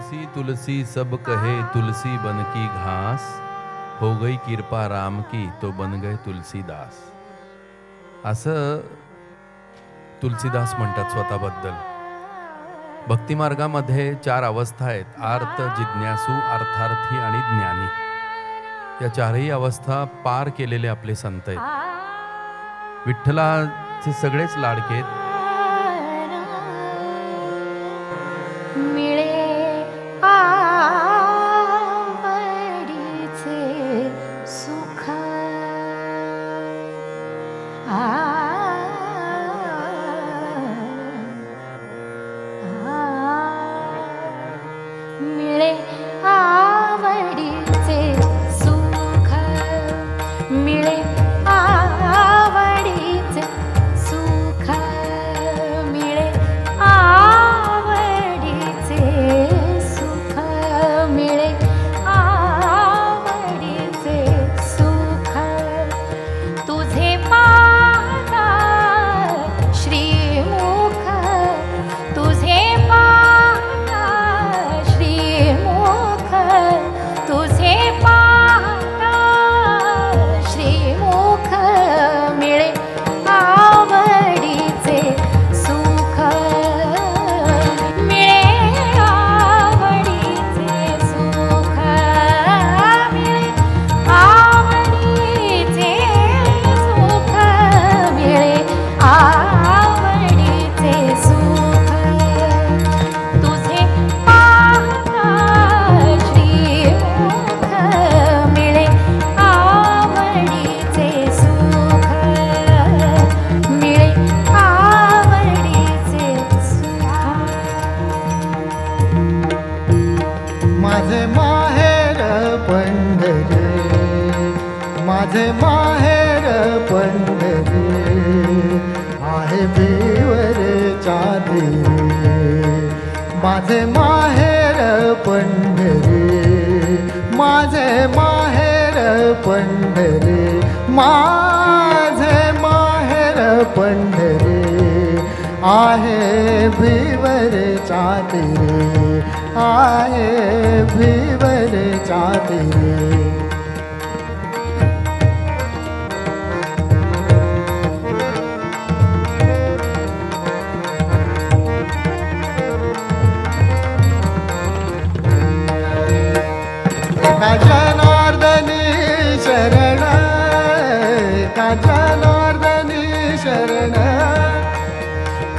तुलसी तुलसी सब कहे तुलसी बन की घास। हो गई कृपा राम की तो बन गए तुलसीदास। असं तुलसीदास म्हणतात स्वतःबद्दल. भक्तिमार्गामध्ये चार अवस्था आहेत आर्त जिज्ञासू अर्थार्थी आणि ज्ञानी. या चारही अवस्था पार केलेले आपले संत आहेत. विठ्ठलाचे सगळेच लाडके आहेत. darle माझे माहेर पंढरी आहे बेवर चादरी माझे माहेर पंढरी माझे माहेर पंढरी माझे माहेर पंढरी आहे भिवर चादरी आहे भिवर चादरी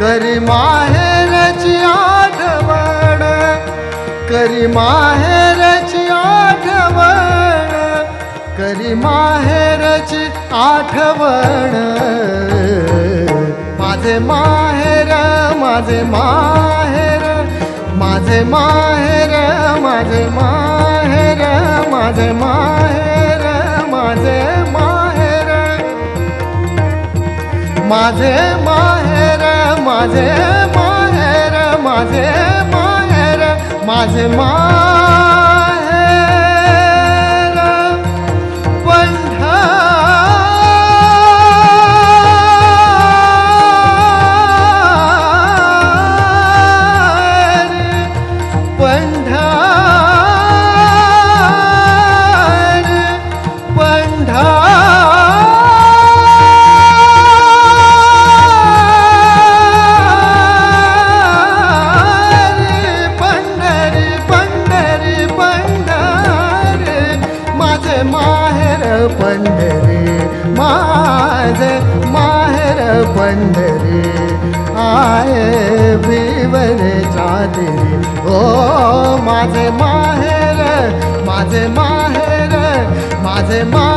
करी माहेरची आठवण करी माहेरची आठवण करी माहेरची आठवण. माझे माहेर माझे माहेर माझे माहेर माझे माहेर माझे माहेर माझे माहेर. माझे मा माझे माहेर माझे माहेर माझे माहेर. पंढा पंढा पंढरी माझ माहेर पंढरी. आहे भिवर चादरी. ओ माझे माहेर माझे माहेर माझे मा